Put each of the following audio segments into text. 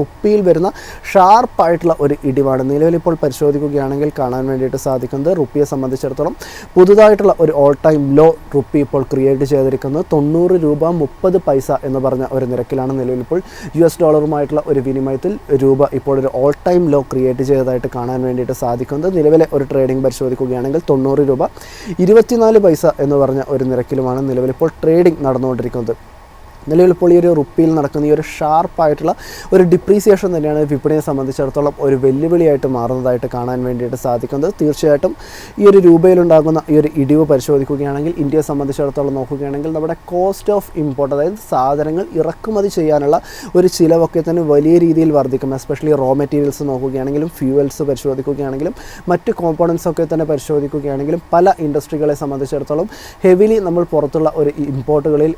റുപ്പിയിൽ വരുന്ന ഷാർപ്പായിട്ടുള്ള ഒരു ഇടിവാണ്. നിലവിൽ ഇപ്പോൾ പരിശോധിക്കുകയാണെങ്കിൽ കാണാൻ വേണ്ടിയിട്ട് സാധിക്കുന്നത് റുപ്പിയെ സംബന്ധിച്ചിടത്തോളം പുതുതായിട്ടുള്ള ഒരു ഓൾ ടൈം ലോ റുപ്പി ഇപ്പോൾ ക്രിയേറ്റ് ചെയ്തിരിക്കുന്നത്. തൊണ്ണൂറ് രൂപ മുപ്പത് പൈസ എന്ന് പറഞ്ഞ ഒരു നിരക്കിലാണ് നിലവിൽ ഇപ്പോൾ യു എസ് ഡോളറുമായിട്ടുള്ള ഒരു വിനിമയത്തിൽ രൂപ ഇപ്പോൾ ഒരു ഓൾ ടൈം ലോ ക്രിയേറ്റ് ചെയ്തതായിട്ട് കാണാൻ വേണ്ടിയിട്ട് സാധിക്കുന്നത്. നിലവിലെ ഒരു ട്രേഡിംഗ് പരിശോധിക്കുകയാണെങ്കിൽ തൊണ്ണൂറ് രൂപ ഇരുപത്തിനാല് പൈസ എന്ന് പറഞ്ഞ ഒരു നിരക്കിലുമാണ് നിലവിൽ ഇപ്പോൾ ട്രേഡിംഗ് നടന്നുകൊണ്ടിരിക്കുന്നത്. നിലവിൽ ഇപ്പോൾ ഈ ഒരു റുപ്പിയിൽ നടക്കുന്ന ഈ ഒരു ഷാർപ്പായിട്ടുള്ള ഒരു ഡിപ്രീസിയേഷൻ തന്നെയാണ് വിപണിയെ സംബന്ധിച്ചിടത്തോളം ഒരു വെല്ലുവിളിയായിട്ട് മാറുന്നതായിട്ട് കാണാൻ വേണ്ടിയിട്ട് സാധിക്കുന്നത്. തീർച്ചയായിട്ടും ഈ ഒരു രൂപയിലുണ്ടാകുന്ന ഈ ഒരു ഇടിവ് പരിശോധിക്കുകയാണെങ്കിൽ ഇന്ത്യയെ സംബന്ധിച്ചിടത്തോളം നോക്കുകയാണെങ്കിൽ നമ്മുടെ കോസ്റ്റ് ഓഫ് ഇമ്പോർട്ട് അതായത് സാധനങ്ങൾ ഇറക്കുമതി ചെയ്യാനുള്ള ഒരു ചിലവൊക്കെ തന്നെ വലിയ രീതിയിൽ വർദ്ധിക്കും. എസ്പെഷ്യലി റോ മെറ്റീരിയൽസ് നോക്കുകയാണെങ്കിലും ഫ്യൂവൽസ് പരിശോധിക്കുകയാണെങ്കിലും മറ്റ് കോമ്പോണൻസ് ഒക്കെ തന്നെ പരിശോധിക്കുകയാണെങ്കിലും പല ഇൻഡസ്ട്രികളെ സംബന്ധിച്ചിടത്തോളം ഹെവിലി നമ്മൾ പുറത്തുള്ള ഒരു ഇമ്പോർട്ടുകളിൽ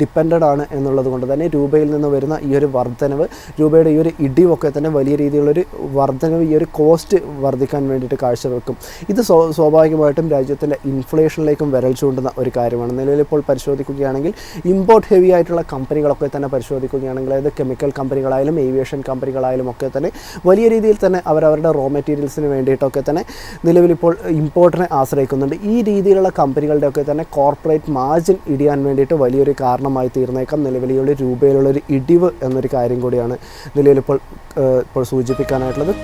ഡിപ്പെൻഡഡ് ആണ് എന്നുള്ളത് കൊണ്ട് തന്നെ രൂപയിൽ നിന്ന് വരുന്ന ഈ ഒരു വർധനവ് രൂപയുടെ ഈ ഒരു ഇടിവൊക്കെ തന്നെ വലിയ രീതിയിലുള്ളൊരു വർധനവ് ഈ ഒരു കോസ്റ്റ് വർദ്ധിക്കാൻ വേണ്ടിയിട്ട് കാഴ്ചവെക്കും. ഇത് സ്വ സ്വാഭാവികമായിട്ടും രാജ്യത്തിന്റെ ഇൻഫ്ലേഷനിലേക്കും വിരൽ ചൂണ്ടുന്ന ഒരു കാര്യമാണ്. നിലവിലിപ്പോൾ പരിശോധിക്കുകയാണെങ്കിൽ ഇമ്പോർട്ട് ഹെവി ആയിട്ടുള്ള കമ്പനികളൊക്കെ തന്നെ പരിശോധിക്കുകയാണെങ്കിൽ അതായത് കെമിക്കൽ കമ്പനികളായാലും ഏവിയേഷൻ കമ്പനികളായാലും ഒക്കെ തന്നെ വലിയ രീതിയിൽ തന്നെ അവരവരുടെ റോ മെറ്റീരിയൽസിന് വേണ്ടിയിട്ടൊക്കെ തന്നെ നിലവിലിപ്പോൾ ഇമ്പോർട്ടിനെ ആശ്രയിക്കുന്നുണ്ട്. ഈ രീതിയിലുള്ള കമ്പനികളുടെ ഒക്കെ തന്നെ കോർപ്പറേറ്റ് മാർജിൻ ഇടിയാൻ വേണ്ടിയിട്ട് വലിയൊരു കാരണമായി തീർന്നേക്കാം നിലവിലെയുള്ള രൂപയിലുള്ള ഒരു ഇടിവ് എന്നൊരു കാര്യം കൂടിയാണ് നിലവിലിപ്പോൾ ഇപ്പോൾ സൂചിപ്പിക്കാനായിട്ടുള്ളത്.